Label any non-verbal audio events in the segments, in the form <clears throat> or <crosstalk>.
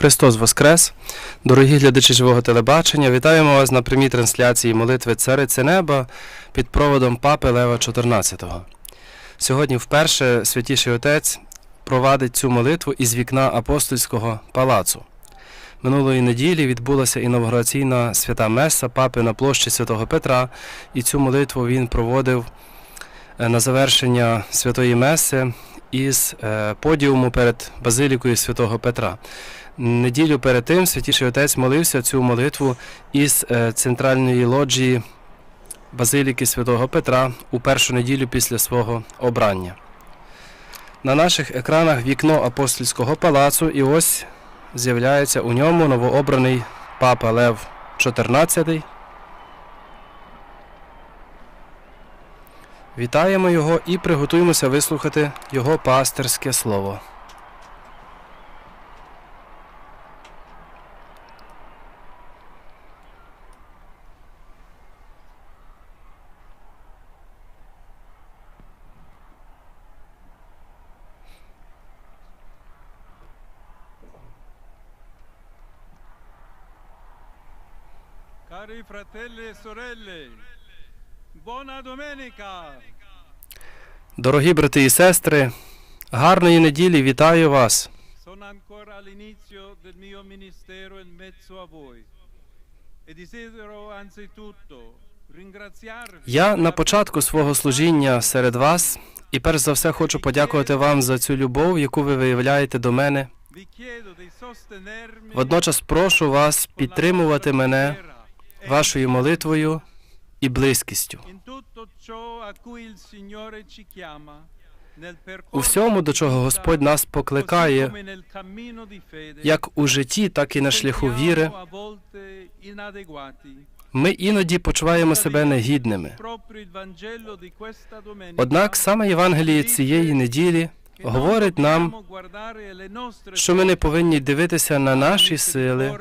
Христос Воскрес! Дорогі глядачі живого телебачення, вітаємо вас на прямій трансляції молитви Цариці Неба під проводом Папи Лева XIV. Сьогодні вперше святіший отець провадить цю молитву із вікна апостольського палацу. Минулої неділі відбулася інавгураційна свята Меса Папи на площі Святого Петра, і цю молитву він проводив е, на завершення святої Меси із е, подіуму перед базилікою Святого Петра. Неділю перед тим Святіший Отець молився цю молитву із е, центральної лоджії Базиліки Святого Петра у першу неділю після свого обрання. На наших екранах вікно апостольського палацу, і ось з'являється у ньому новообраний папа Лев XIV. Вітаємо його і приготуємося вислухати його пастирське слово. Cari fratelli e sorelle, buona domenica! Дорогі брати і сестри, гарної неділі вітаю вас. Sono ancora all'inizio del mio ministero in mezzo a voi e desidero anzitutto Я на початку свого служіння серед вас і перш за все хочу подякувати вам за цю любов, яку ви виявляєте до мене. Водночас прошу вас підтримувати мене вашою молитвою і близькістю. У всьому, до чого Господь нас покликає, як у житті, так і на шляху віри, ми іноді почуваємо себе негідними. Однак саме Євангеліє цієї неділі говорить нам, що ми не повинні дивитися на наші сили,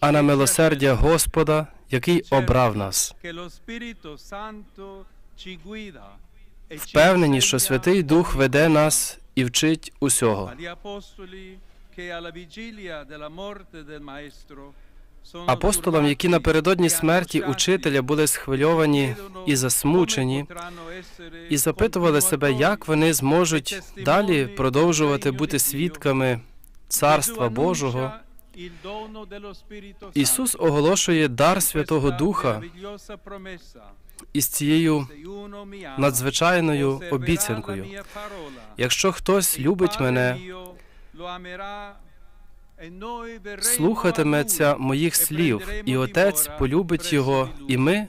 а на милосердя. Господа, який обрав нас. Впевнені, що Святий Дух веде нас і вчить усього. Апостолам, які напередодні смерті учителя були схвильовані і засмучені, і запитували себе, як вони зможуть далі продовжувати бути свідками Царства Божого. Ісус оголошує дар Святого Духа із цією надзвичайною обіцянкою. Якщо хтось любить мене, слухатиметься моїх слів, і Отець полюбить його, і ми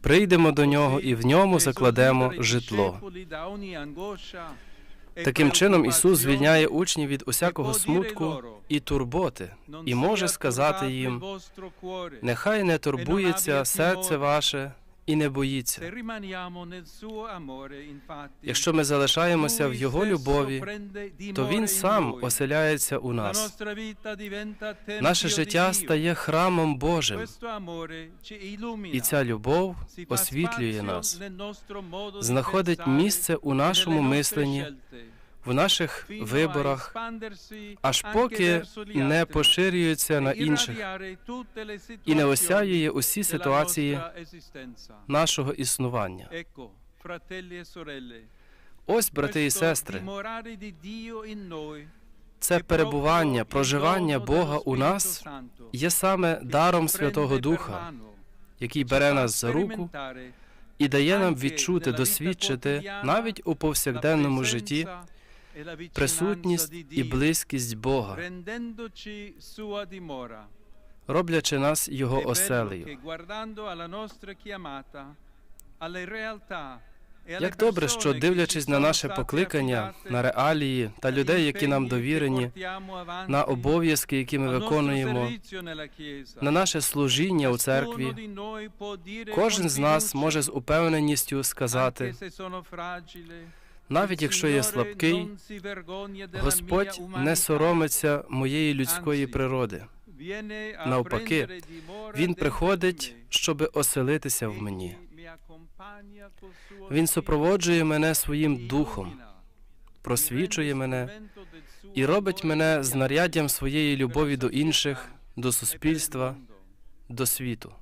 прийдемо до нього і в ньому закладемо житло. Таким чином, Ісус звільняє учнів від усякого смутку і турботи, і може сказати їм: нехай не турбується серце ваше і не боїться. Якщо ми залишаємося в Його любові, то Він сам оселяється у нас. Наше життя стає храмом Божим, і ця любов освітлює нас, знаходить місце у нашому мисленні, в наших виборах, аж поки не поширюється на інших і не осяює усі ситуації нашого існування. Ось, брати і сестри, це перебування, проживання Бога у нас є саме даром Святого Духа, який бере нас за руку і дає нам відчути, досвідчити навіть у повсякденному житті присутність і близькість Бога, роблячи нас Його оселею. Як добре, що дивлячись на наше покликання, на реалії та людей, які нам довірені, на обов'язки, які ми виконуємо, на наше служіння у церкві, кожен з нас може з упевненістю сказати, навіть якщо я слабкий, Господь не соромиться моєї людської природи. Навпаки, Він приходить, щоби оселитися в мені. Він супроводжує мене своїм духом, просвічує мене і робить мене знаряддям своєї любові до інших, до суспільства, до світу.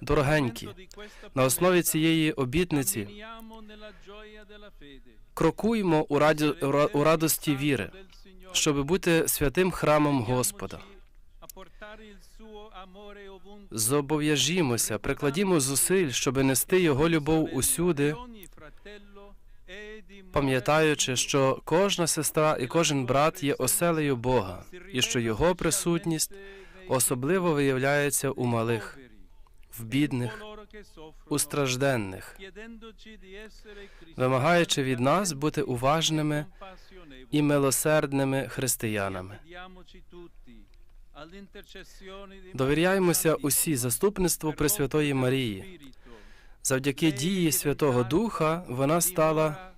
Дорогенькі, На основі цієї обітниці крокуймо у, раді, у радості віри, щоб бути святим храмом Господа. Зобов'яжімося, прикладімо зусиль, щоб нести Його любов усюди, пам'ятаючи, що кожна сестра і кожен брат є оселею Бога, і що Його присутність особливо виявляється у малих, в бідних, у стражденних, вимагаючи від нас бути уважними і милосердними християнами. Довіряємося усі заступництву Пресвятої Марії. Завдяки дії Святого Духа вона стала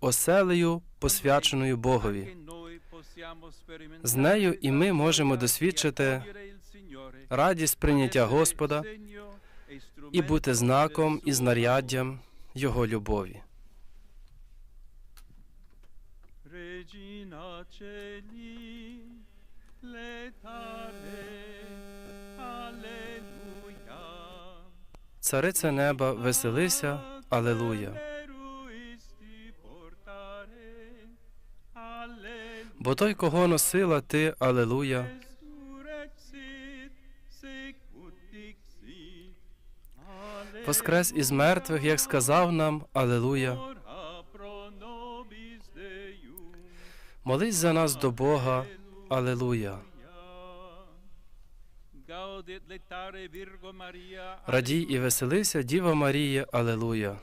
оселею, посвяченою Богові. З нею і ми можемо досвідчити радість прийняття Господа і бути знаком і знаряддям Його любові. Цариця неба, веселися, Алелуя. Бо той, кого носила ти, Алелуя, воскрес із мертвих, як сказав нам, Deum. Молись за нас до Бога, Алелуя. Радій і веселися, Діва Марія, Алелуя.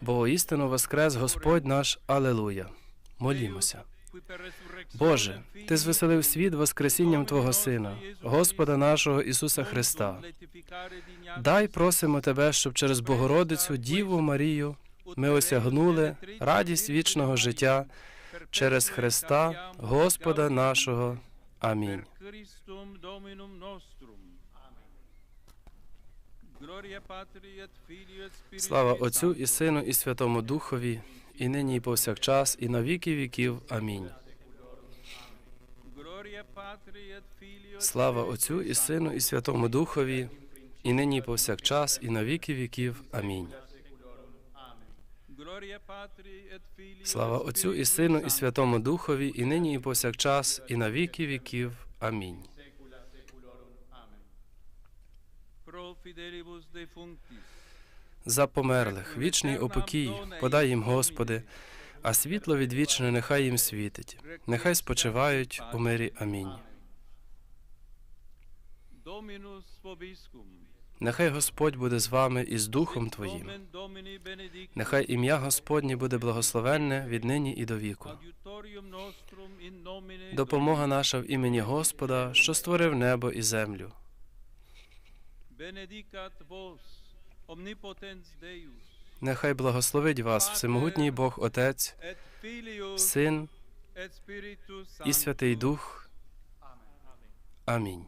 Бо істину воскрес Господь наш, Алелуя. Молімося. Боже, Ти звеселив світ Воскресінням Твого Сина, Господа нашого Ісуса Христа. Дай просимо Тебе, щоб через Богородицю Діву Марію ми осягнули радість вічного життя через Христа, Господа нашого. Амінь. Слава Отцю і Сину, і Святому Духові, і нині, і повсякчас, і на віки віків. Амінь. Слава Отцю і Сину, і Святому Духові, і нині, і повсякчас, і на віки віків. Амінь. Слава Отцю і Сину, і Святому Духові, і нині, і повсякчас, і на віки віків. Амінь. Pro fidelibus defunctis. За померлих, вічний упокій, подай їм, Господи, а світло відвічне нехай їм світить. Нехай спочивають у мирі. Амінь. Нехай Господь буде з вами і з Духом Твоїм. Нехай ім'я Господнє буде благословенне від нині і до віку. Допомога наша в імені Господа, що створив небо і землю. Benedicat vos, Нехай благословить вас всемогутній Бог Отець, Син і Святий Дух. Амінь.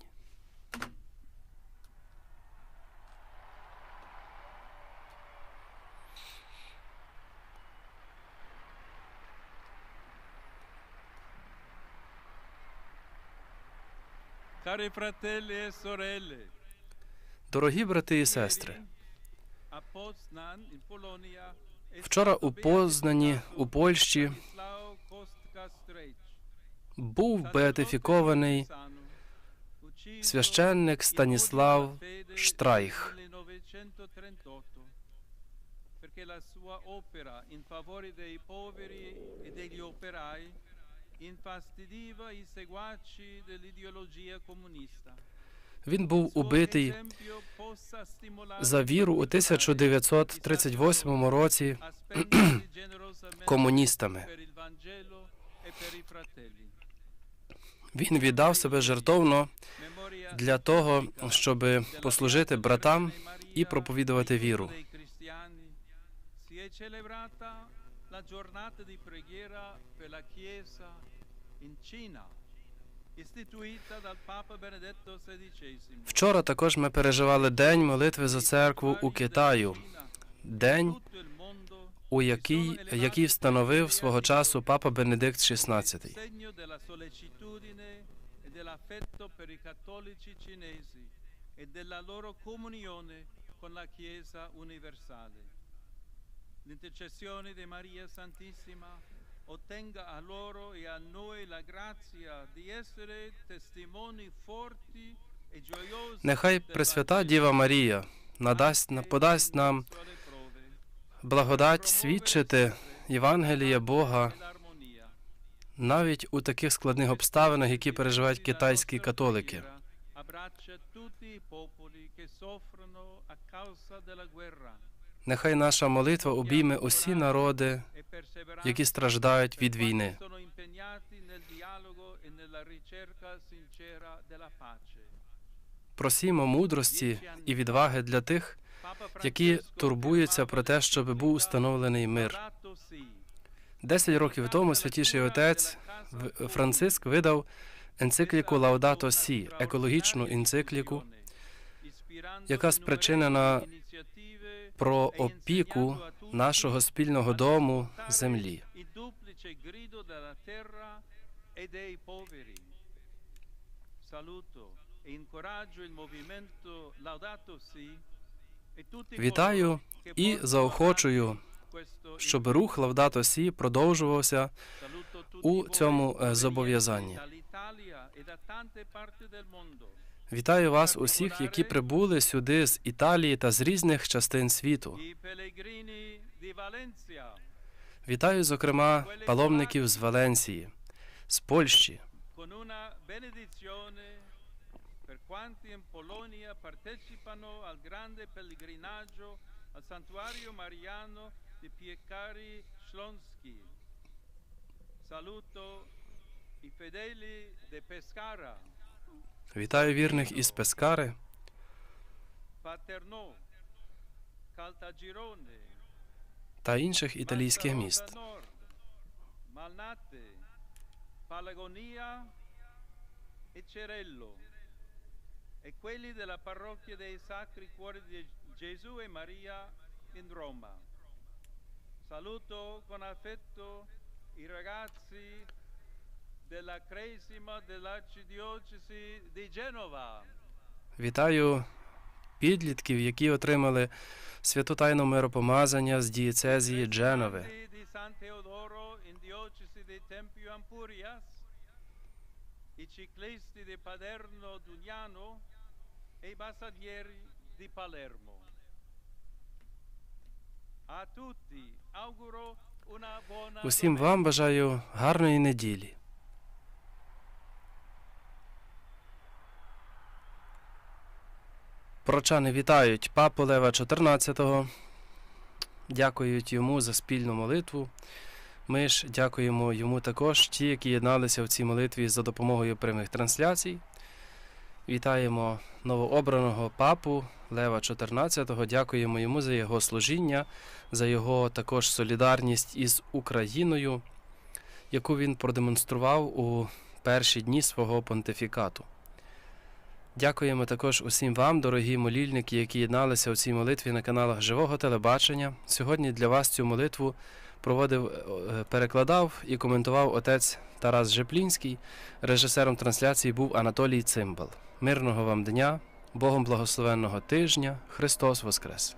E Дорогі брати і сестри, a Poznan, in Polonia, è Вчора у Познані, у Польщі, був беатифікований священник Станіслав Штрайх. nel 1938, perché la sua opera in favore dei poveri e degli operai infastidiva i seguaci dell'ideologia comunista. Він був убитий за віру у 1938 році <clears throat> комуністами. Він віддав себе жертовно для того, щоб послужити братам і проповідувати віру. La giornata di preghiera per la Chiesa in Cina, Вчора також ми переживали День молитви за церкву у Китаю, День, у якій, який встановив свого часу папа Бенедикт XVI. e e della loro comunione con la Chiesa universale. L'intercessione di Maria Santissima ottenga a loro e a noi la grazia di essere testimoni forti e gioiosi Нехай Пресвята Діва Марія надасть, подасть нам благодать свідчити Євангелія Бога E навіть у таких складних обставинах, які переживають китайські католики. Abbraccia tutti i popoli che soffrono a causa della guerra Нехай наша молитва обійме усі народи, які страждають від війни. Просімо мудрості і відваги для тих, які турбуються про те, щоб був установлений мир. Десять років тому святіший отець Франциск видав енцикліку Лаудато Сі, екологічну енцикліку, яка спричинена про опіку нашого спільного дому землі. E e e Вітаю і заохочую, щоб рух Лавдато Сі продовжувався у цьому, е, зобов'язанні. E. Вітаю вас усіх, які прибули сюди з Італії та з різних частин світу. Вітаю, зокрема, паломників з Валенсії, з Польщі. Saluto i fedeli di Pescara, Вітаю вірних із Пескари, та інших італійських міст. E e e. Saluto con affetto i ragazzi della Cresima dell'Arcidiocesi di Genova. Вітаю підлітків, які отримали святу тайну миропомазання з дієцезії Дженови. I ciclisti di Paderno Dugnano e i bassadieri di Palermo. A tutti auguro una buona Усім вам бажаю гарної неділі. Прочани вітають папу Лева XIV, дякують йому за спільну молитву. Ми ж дякуємо йому також, ті, які єдналися в цій молитві за допомогою прямих трансляцій. Вітаємо новообраного папу Лева XIV, дякуємо йому за його служіння, за його також солідарність із Україною, яку він продемонстрував у перші дні свого понтифікату. Дякуємо також усім вам, дорогі молільники, які єдналися у цій молитві на каналах Живого телебачення. Сьогодні для вас цю молитву проводив, е, перекладав і коментував отець Тарас Жеплінський. Режисером трансляції був Анатолій Цимбал. Мирного вам дня, Богом благословенного тижня, Христос Воскрес!